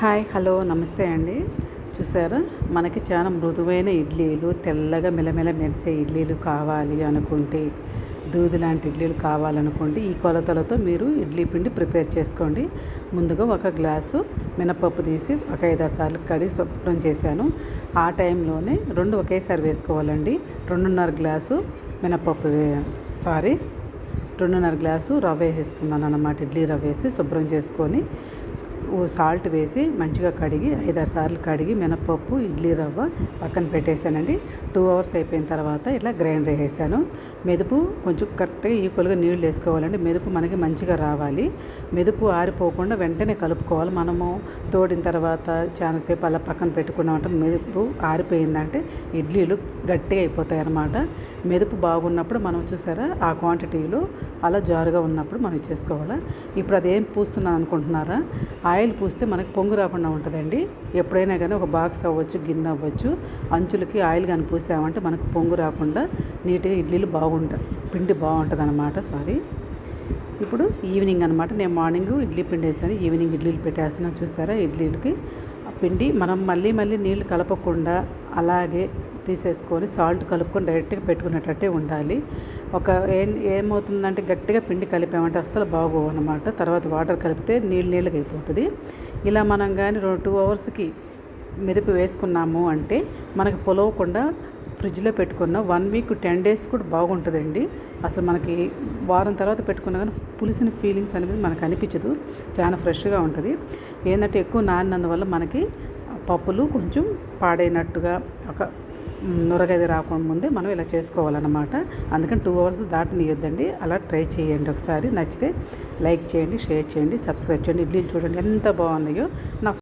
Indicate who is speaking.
Speaker 1: Hi hello నమస్తే అండి. చూసారా? మనకి చాలా మృదువైన ఇడ్లీలు తెల్లగా మెలమెల మెరిసే ఇడ్లీలు కావాలి అనుకుంటే దూది లాంటి ఇడ్లీలు కావాలనుకోండి ఈ కొలతలతో మీరు ఇడ్లీ పిండి ప్రిపేర్ చేసుకోండి. ముందుగా ఒక గ్లాసు మినపప్పు తీసి ఒక ఐదారు సార్లు కడిగి శుభ్రం చేశాను. ఆ టైంలోనే రెండు ఒకేసారి వేసుకోవాలండి. రెండున్నర గ్లాసు మినపప్పు వే సారీ రెండున్నర గ్లాసు రవ్వ వేసుకున్నాను అన్నమాట ఇడ్లీ రవ్వ వేసి శుభ్రం చేసుకొని సాల్ట్ వేసి మంచిగా కడిగి ఐదారు సార్లు కడిగి మినపప్పు ఇడ్లీ రవ్వ పక్కన పెట్టేశానండి. టూ అవర్స్ అయిపోయిన తర్వాత ఇట్లా గ్రైండర్ వేసాను. మెదుపు కొంచెం కరెక్ట్గా ఈక్వల్గా నీళ్ళు వేసుకోవాలండి. మెదుపు మనకి మంచిగా రావాలి. మెదుపు ఆరిపోకుండా వెంటనే కలుపుకోవాలి మనము. తోడిన తర్వాత చాలాసేపు అలా పక్కన పెట్టుకున్నామంటే మెదుపు ఆరిపోయిందంటే ఇడ్లీలు గట్టిగా అయిపోతాయి అన్నమాట. మెదుపు బాగున్నప్పుడు మనం చూసారా ఆ క్వాంటిటీలో అలా జారుగా ఉన్నప్పుడు మనం చేసుకోవాలి ఇప్పుడు అదేం పూస్తున్నాను అనుకుంటున్నారా? ఆయిల్ పూస్తే మనకు పొంగు రాకుండా ఉంటుందండి. ఎప్పుడైనా కానీ ఒక బాక్స్ అవ్వచ్చు గిన్నె అవ్వచ్చు అంచులకి ఆయిల్ కానీ పూసామంటే మనకు పొంగు రాకుండా నీట్గా ఇడ్లీలు బాగుంటాయి పిండి బాగుంటుంది అనమాట సారీ. ఇప్పుడు ఈవినింగ్ అనమాట నేను మార్నింగ్ ఇడ్లీ పిండి వేసాను ఈవినింగ్ ఇడ్లీలు పెట్టేస్తున్నాను చూసారా? ఇడ్లీలకి పిండి మనం మళ్ళీ మళ్ళీ నీళ్ళు కలపకుండా అలాగే తీసేసుకొని సాల్ట్ కలుపుకొని డైరెక్ట్గా పెట్టుకునేటట్టే ఉండాలి. ఒక ఏం ఏమవుతుందంటే గట్టిగా పిండి కలిపామంటే అస్సలు బాగోవు అనమాట తర్వాత వాటర్ కలిపితే నీళ్ళు నీళ్ళకి అయిపోతుంది. ఇలా మనం కానీ రెండు టూ అవర్స్కి మెరుపు వేసుకున్నాము అంటే మనకు పొలవకుండా ఫ్రిడ్జ్లో పెట్టుకున్న వన్ వీక్ టెన్ డేస్ కూడా బాగుంటుందండి. అసలు మనకి వారం తర్వాత పెట్టుకున్నా కానీ పులిసిన ఫీలింగ్స్ అనేది మనకు అనిపించదు. చాలా ఫ్రెష్గా ఉంటుంది. ఏంటంటే ఎక్కువ నానినందువల్ల మనకి పప్పులు కొంచెం పాడైనట్టుగా ఒక నురగది రాకుండా ముందే మనం ఇలా చేసుకోవాలన్నమాట. అందుకని టూ అవర్స్ దాటనియొద్దండి. అలా ట్రై చేయండి ఒకసారి. నచ్చితే లైక్ చేయండి షేర్ చేయండి సబ్స్క్రైబ్ చేయండి. ఇడ్లీలు చూడండి ఎంత బాగున్నాయో. నా